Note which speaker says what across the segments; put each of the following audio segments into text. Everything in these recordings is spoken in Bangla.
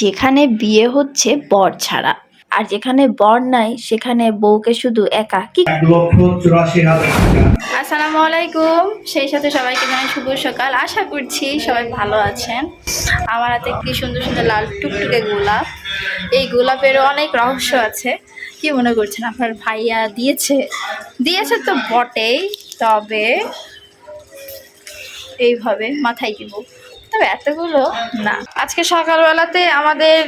Speaker 1: যেখানে বিয়ে হচ্ছে বর ছাড়া। আর যেখানে বর নাই সেখানে বউকে শুধু একা। কি আসসালামু আলাইকুম। সেই সাথে সবাইকে জানাই শুভ সকাল। আশা করছি সবাই ভালো আছেন। আমার হাতে কি সুন্দর সুন্দর লাল টুকটুকে গোলাপ। এই গোলাপেরও অনেক রহস্য আছে। কি মনে করছেন? আপনার ভাইয়া দিয়েছে। দিয়েছে তো বটেই তবে এইভাবে মাথায় দিব। এতগুলো? না। আজকে সকালবেলাতে আমাদের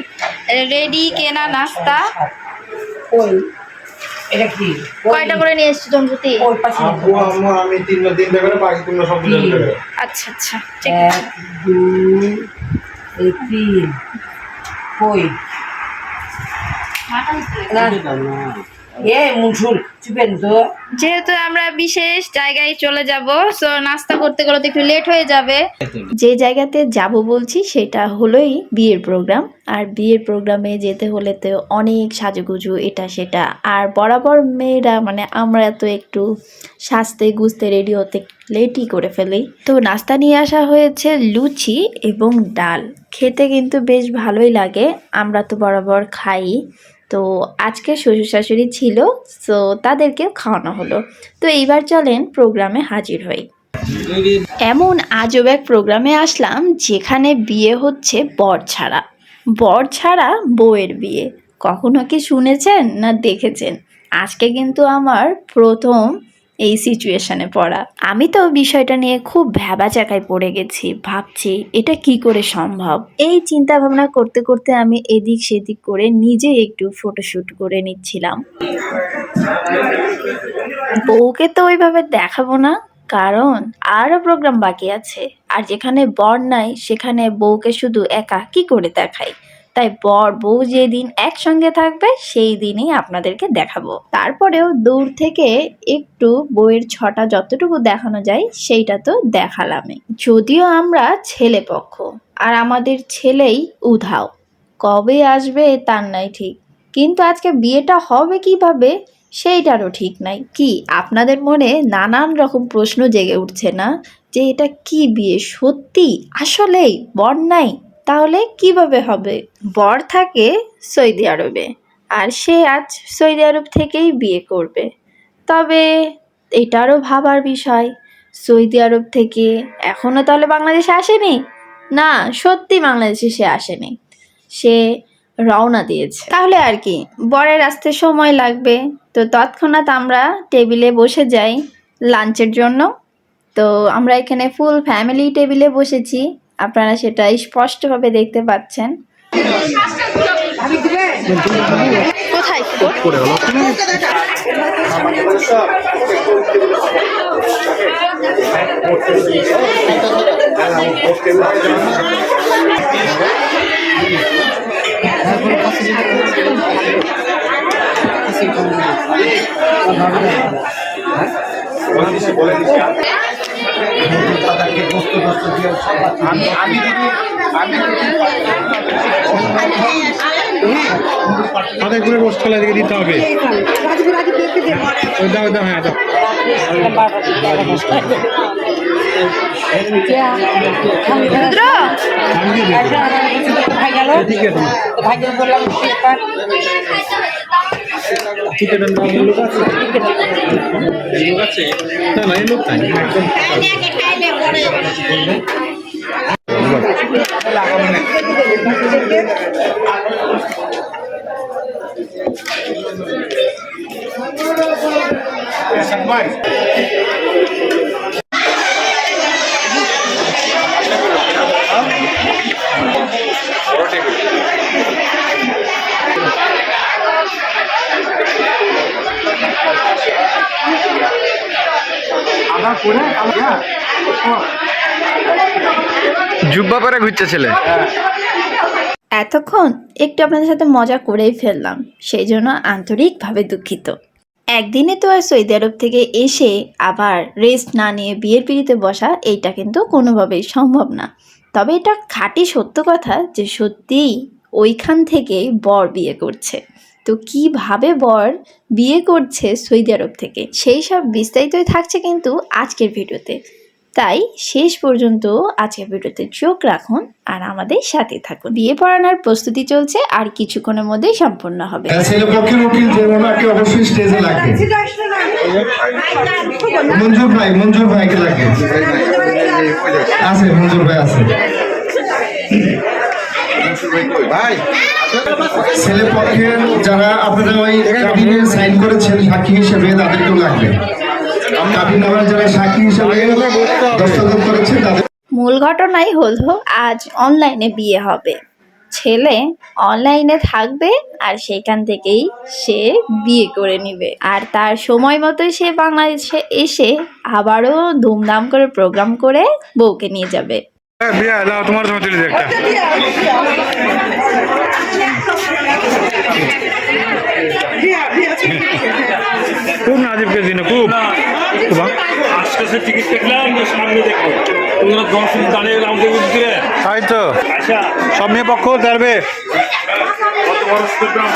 Speaker 1: রেডি কেনা নাস্তা।
Speaker 2: ওই এটা
Speaker 1: কয়টা করে নিয়ে এসছি দম্পতি?
Speaker 3: আমি তিনটা তিনটা করে বাকি তোমরা সব
Speaker 1: আচ্ছা আচ্ছা। ঠিক আছে।
Speaker 2: এক দুই তিন। কই?
Speaker 1: যেহেতু আমরা বিশেষ জায়গায় চলে যাব সো নাস্তা করতে গেলে তো একটু লেট হয়ে যাবে। যে জায়গাতে যাব বলছি, সেটা হলোই বিয়ের প্রোগ্রাম আর বিয়ের প্রোগ্রামে যেতে হলে তো অনেক সাজুগুজু, এটা সেটা। আর বরাবর মেয়েরা মানে আমরা তো একটু সাজতে গুজতে রেডি হতে লেটই করে ফেলি। তো নাস্তা নিয়ে আসা হয়েছে লুচি এবং ডাল। খেতে কিন্তু বেশ ভালোই লাগে, আমরা তো বরাবর খাই। তো আজকে শ্বশুর শাশুড়ি ছিল সো তাদেরকে খাওয়ানো হলো। তো এইবার চলেন প্রোগ্রামে হাজির হই। এমন আজব এক প্রোগ্রামে আসলাম যেখানে বিয়ে হচ্ছে বর ছাড়া। বর ছাড়া বউয়ের বিয়ে। কখনো কি শুনেছেন না দেখেছেন? আজকে কিন্তু আমার প্রথম এই সিচুয়েশনে পড়া। আমি তো বিষয়টা নিয়ে খুব ভ্যাবাচাকায় পড়ে গেছি। ভাবছি, এটা কি করে সম্ভব? এই চিন্তা ভাবনা করতে করতে আমি এদিক সেদিক করে নিজে একটু ফটোশুট করে নিচ্ছিলাম। বউকে তো ওইভাবে দেখাবো না, কারণ আরও প্রোগ্রাম বাকি আছে। আর যেখানে বর নাই, সেখানে বউকে শুধু একা কি করে দেখাই? তাই বর বউ যেদিন একসঙ্গে থাকবে, সেই দিনই আপনাদেরকে দেখাবো। তারপরেও দূর থেকে একটু বউয়ের ছটা যতটুকু দেখানো যায়, সেইটা তো দেখালামই। যদিও আমরা ছেলে পক্ষ, আর আমাদের ছেলেই উধাও। কবে আসবে তার নাই ঠিক। কিন্তু আজকে বিয়েটা হবে কীভাবে, সেইটারও ঠিক নাই। কি, আপনাদের মনে নানান রকম প্রশ্ন জেগে উঠছে না যে এটা কি বিয়ে? সত্যি? আসলেই? বর নাই? তাহলে কীভাবে হবে? বর থাকে সৌদি আরবে, আর সে আজ সৌদি আরব থেকেই বিয়ে করবে। তবে এটারও ভাবার বিষয়, সৌদি আরব থেকে এখনও তাহলে বাংলাদেশে আসেনি? না, সত্যি বাংলাদেশে সে আসেনি। সে রওনা দিয়েছে। তাহলে আর কি, বরের আসতে সময় লাগবে। তো তৎক্ষণাৎ আমরা টেবিলে বসে যাই লাঞ্চের জন্য। তো আমরা এখানে ফুল ফ্যামিলি টেবিলে বসেছি। আপনারা সেটা স্পষ্টভাবে দেখতে পাচ্ছেন। কোথায়?
Speaker 4: রোজ খোলা দিকে দিতে হবে। ওই দাও দাও হ্যাঁ ঠিক আছে দাও লোক আছে লোক আছে না না এই লোক নাই একদম
Speaker 3: আবার
Speaker 5: জুব্বা পরে ঘুরছে ছেলে
Speaker 1: এতক্ষণ একটু আপনাদের সাথে মজা করেই ফেললাম, সেই জন্য আন্তরিকভাবে দুঃখিত। একদিনে তো আর সৌদি আরব থেকে এসে আবার রেস্ট না নিয়ে বিয়ের পিড়িতে বসা, এইটা কিন্তু কোনোভাবেই সম্ভব না। তবে এটা খাঁটি সত্য কথা যে সত্যিই ওইখান থেকেই বর বিয়ে করছে। তো কীভাবে বর বিয়ে করছে সৌদি আরব থেকে? সেই সব বিস্তারিতই থাকছে কিন্তু আজকের ভিডিওতে। তাই শেষ পর্যন্ত আজকের ভিডিওতে চোখ রাখুন আর আমাদের সাথে থাকুন। বিয়ে পড়ানোর প্রস্তুতি চলছে আর কিছুক্ষণের মধ্যেই সম্পূর্ণ হবে।
Speaker 3: ছেলে পক্ষের উকিল যে ওনাকে অবশ্যই স্টেজে লাগবে। মঞ্জুর ভাই মঞ্জুর ভাইকে লাগবে। আছে মঞ্জুর ভাই আছে।
Speaker 4: ভাই।
Speaker 3: ছেলে পক্ষের যারা আপনারা ওই কাবিনে সাইন করেছেন সাক্ষী হিসেবে তাদেরকেও লাগবে। কাবিন যারা সাক্ষী হিসেবে
Speaker 1: মূল ঘটনাই হলো আজ অনলাইনে বিয়ে হবে। ছেলে অনলাইনে থাকবে আর সেখান থেকেই সে বিয়ে করে নিবে। আর তার সময় মতো সে বাংলাদেশে এসে আবারও ধুমধাম করে প্রোগ্রাম করে বউকে নিয়ে যাবে।
Speaker 5: তোমার খুব নাজিবকে দিন খুব।
Speaker 6: আজকে টিকিট দেখলাম যে সামনে দেখো তোমরা দশ মিনিট দাঁড়িয়ে আমাকে
Speaker 5: তাই তো।
Speaker 6: আচ্ছা।
Speaker 5: সব মেয়ে পক্ষ
Speaker 6: প্রোগ্রাম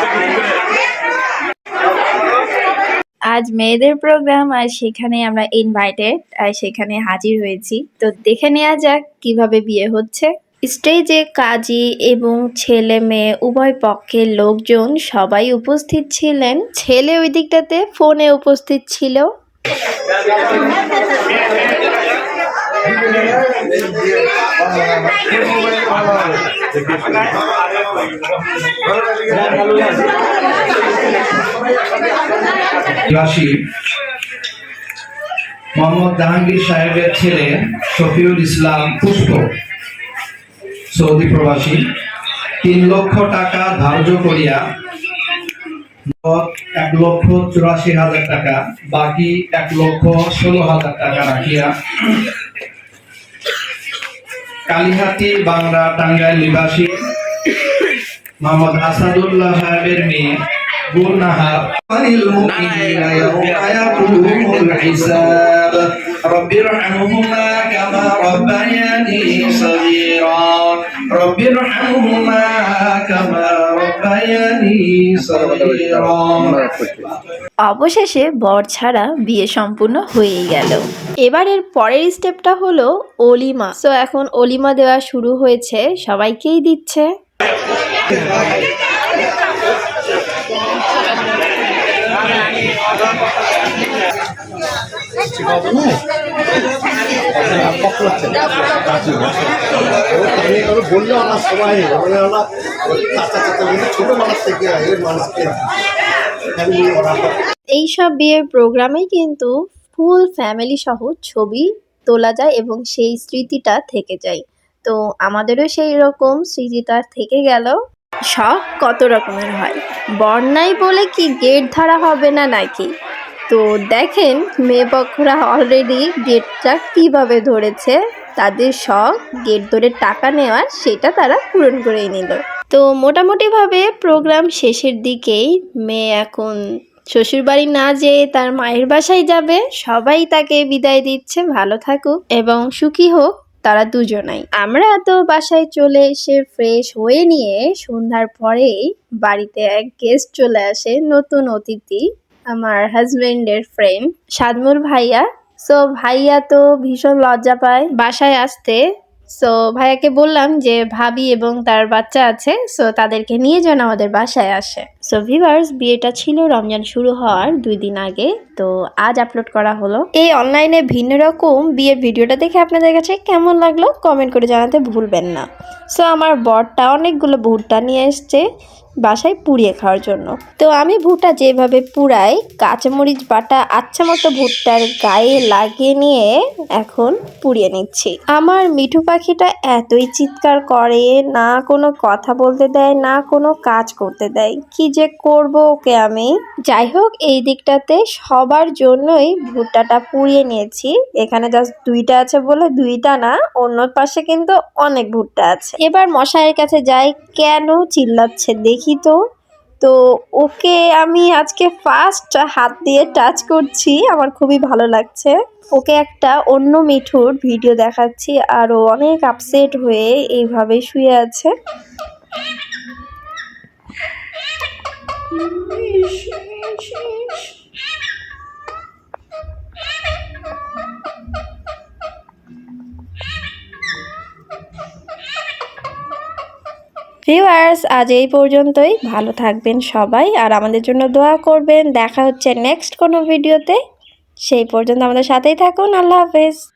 Speaker 1: আজ মেয়েদের প্রোগ্রাম আর সেখানে আমরা ইনভাইটেড আর সেখানে হাজির হয়েছি। তো দেখে নেওয়া যাক কীভাবে বিয়ে হচ্ছে। স্টেজে কাজী এবং ছেলে মেয়ে উভয় পক্ষের লোকজন সবাই উপস্থিত ছিলেন। ছেলে ওই দিকটাতে ফোনে উপস্থিত ছিল।
Speaker 3: মোহাম্মদ জাহাঙ্গীর সাহেবের ছেলে শফিউল ইসলাম পুষ্প সৌদি প্রবাসী। তিন লক্ষ টাকা ধার্য করিয়া এক লক্ষ চুরাশি হাজার টাকা বাকি এক লক্ষ ষোলো হাজার টাকা রাখিয়া কালিহাতি বাংলা টাঙ্গাইল নিবাসী মোহাম্মদ আসাদুল্লাহ সাহেবের মেয়ে গুলনাহার للمؤمنين يوم يقوم الحساب رب ارحمهما كما ربياني صغيرا رب ارحمهما كما ربياني صغيرا
Speaker 1: অবশেষে বর ছাড়া বিয়ে সম্পূর্ণ হয়েই গেল এবারের পরের স্টেপটা হলো অলিমা তো এখন অলিমা দেওয়া শুরু হয়েছে সবাইকেই দিচ্ছে এইসব বিয়ের প্রোগ্রামে কিন্তু ফুল ফ্যামিলি সহ ছবি তোলা যায় এবং সেই স্মৃতিটা থেকে যায়। তো আমাদেরও সেই রকম স্মৃতিটা থেকে গেল। শখ কত রকমের হয়? বন্যায় বলে কি গেট ধরা হবে না নাকি? তো দেখেন, মেয়ে পক্ষরা অলরেডি গেটটা কীভাবে ধরেছে? তাদের শখ গেট ধরে টাকা নেওয়ার সেটা তারা পূরণ করেই নিল। তো মোটামুটিভাবে প্রোগ্রাম শেষের দিকেই মেয়ে এখন শ্বশুরবাড়ি না যেয়ে তার মায়ের বাসায় যাবে। সবাই তাকে বিদায় দিচ্ছে, ভালো থাকুক এবং সুখী হোক তারা দুজনাই। আমরা তো বাসায় চলে এসে ফ্রেশ হয়ে নিয়ে সন্ধ্যার পরেই বাড়িতে এক গেস্ট চলে আসে নতুন অতিথি। আমার হাজবেন্ডের ফ্রেন্ড সাদমুর ভাইয়া। সো ভাইয়া তো ভীষণ লজ্জা পায় বাসায় আসতে। সো ভাইয়াকে বললাম যে, ভাবি এবং তার বাচ্চা আছে সো তাদেরকে নিয়ে যেন আমাদের বাসায় আসে। সো ভিভার্স বিয়েটা ছিল রমজান শুরু হওয়ার দুই দিন আগে, তো আজ আপলোড করা হলো। এই অনলাইনে ভিন্ন রকম বিয়ের ভিডিওটা দেখে আপনাদের কাছে কেমন লাগল কমেন্ট করে জানাতে ভুলবেন না। সো আমার বরটা অনেকগুলো ভুট্টা নিয়ে এসছে বাসায় পুড়িয়ে খাওয়ার জন্য। তো আমি ভুট্টা যেভাবে পুড়াই, কাঁচামরিচ, বাটা আচ্ছা মতো ভুট্টার গায়ে লাগিয়ে নিয়ে এখন পুড়িয়ে নিচ্ছি। আমার মিঠু পাখিটা এতই চিৎকার করে, না কোনো কথা বলতে দেয়, না কোনো কাজ করতে দেয়। কি যে করব ওকে আমি? যাই হোক এই দিকটাতে সবার জন্যই ভুট্টাটা পুড়িয়ে নিয়েছি। এখানে জাস্ট দুইটা আছে বলে দুইটা না অন্য পাশে কিন্তু অনেক ভুট্টা আছে। এবার মশাইয়ের কাছে যাই, কেন চিল্লাচ্ছে দেখি তো। তো ওকে আমি আজকে ফার্স্ট হাত দিয়ে টাচ করছি, আমার খুবই ভালো লাগছে। ওকে একটা অন্য মিঠুর ভিডিও দেখাচ্ছি, আর ও অনেক আপসেট হয়ে এইভাবে শুয়ে আছে। ভিউয়ার্স, আজ এই পর্যন্তই। ভালো থাকবেন সবাই আর আমাদের জন্য দোয়া করবেন। দেখা হচ্ছে নেক্সট কোনো ভিডিওতে। সেই পর্যন্ত আমাদের সাথেই থাকুন। আল্লাহ হাফেজ।